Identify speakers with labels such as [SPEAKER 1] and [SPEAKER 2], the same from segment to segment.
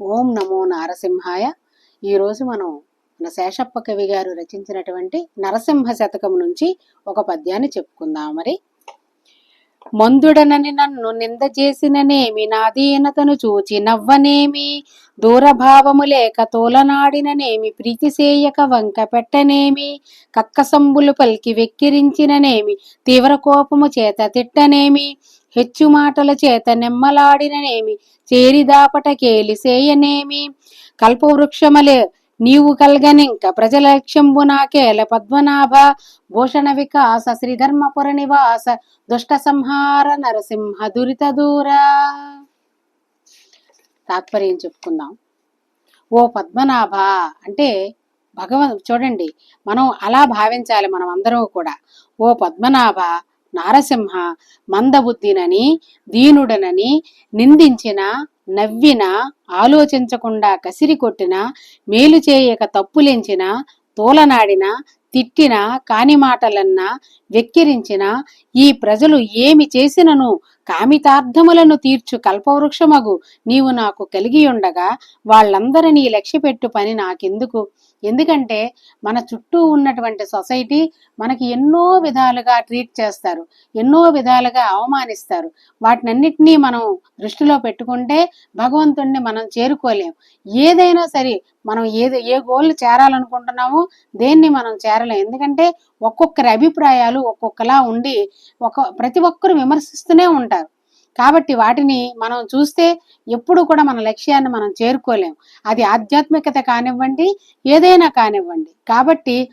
[SPEAKER 1] ఓం నమో నారసింహాయ. ఈరోజు మనం మన శేషప్ప కవి గారు రచించినటువంటి నరసింహ శతకం నుంచి ఒక పద్యాన్ని చెప్పుకుందాం మరి. మందుడనని నన్ను నింద చేసిననేమి నాదీనతను చూచి నవ్వనేమి దూరభావము లేక తోలనాడిననేమి ప్రీతి సేయక వంక పెట్టనేమి కక్కసంబులు పలికి వెక్కిరించిననేమి తీవ్ర కోపము చేత తిట్టనేమి హెచ్చు మాటల చేత నెమ్మలాడిననేమి చేరిదాపట కేలి సేయనేమి? కల్పవృక్షమలే నీవు కల్గనింక ప్రజల లక్ష్యంబు నాకేల పద్మనాభ భూషణ వికాస శ్రీధర్మపుర నివాస దుష్ట సంహార నరసింహ దురిత దూర. తాత్పర్యం చెప్పుకుందాం. ఓ పద్మనాభ అంటే భగవన్ చూడండి మనం అలా భావించాలి మనం అందరం కూడా. ఓ పద్మనాభ నారసింహ మందబుద్ధినని దీనుడనని నిందించిన నవ్విన ఆలోచించకుండా కసిరి కొట్టిన మేలు చేయక తప్పులెంచిన తోలనాడిన తిట్టిన కాని మాటలన్నా వెక్కిరించిన ఈ ప్రజలు ఏమి చేసినను కామితార్థములను తీర్చు కల్పవృక్షమగు నీవు నాకు కలిగియుండగా వాళ్ళందరినీ లక్ష్యపెట్టు పని నాకెందుకు? ఎందుకంటే మన చుట్టూ ఉన్నటువంటి సొసైటీ మనకి ఎన్నో విధాలుగా ట్రీట్ చేస్తారు ఎన్నో విధాలుగా అవమానిస్తారు. వాటినన్నిటినీ మనం దృష్టిలో పెట్టుకుంటే భగవంతుణ్ణి మనం చేరుకోలేం. ఏదైనా సరే మనం ఏది ఏ గోల్ చేరాలనుకుంటున్నామో దేన్ని మనం చేరలేం. ఎందుకంటే ఒక్కొక్కరి అభిప్రాయాలు ఒక్కొక్కలా ఉండి ఒక ప్రతి ఒక్కరు విమర్శిస్తూనే ఉంటారు. కాబట్టి వాటిని మనం చూస్తే ఎప్పుడు కూడా మన లక్ష్యాన్ని మనం చేరుకోలేం. అది ఆధ్యాత్మికత కానివ్వండి ఏదైనా కానివ్వండి. కాబట్టి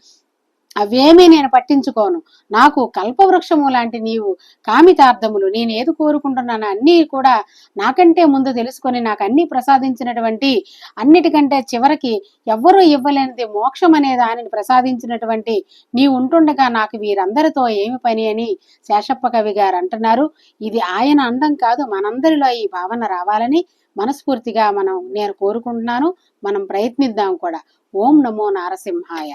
[SPEAKER 1] అవేమీ నేను పట్టించుకోను. నాకు కల్పవృక్షము లాంటి నీవు కామితార్థములు నేను ఏది కోరుకుంటున్నాను అన్నీ కూడా నాకంటే ముందు తెలుసుకొని నాకు అన్ని ప్రసాదించినటువంటి అన్నిటికంటే చివరికి ఎవ్వరూ ఇవ్వలేనిది మోక్షం అనే దానిని ప్రసాదించినటువంటి నీ ఉంటుండగా నాకు వీరందరితో ఏమి పని అని శేషప్ప కవి గారు అంటున్నారు. ఇది ఆయన అండం కాదు మనందరిలో ఈ భావన రావాలని మనస్ఫూర్తిగా మనం నేను కోరుకుంటున్నాను. మనం ప్రయత్నిద్దాం కూడా. ఓం నమో నారసింహాయ.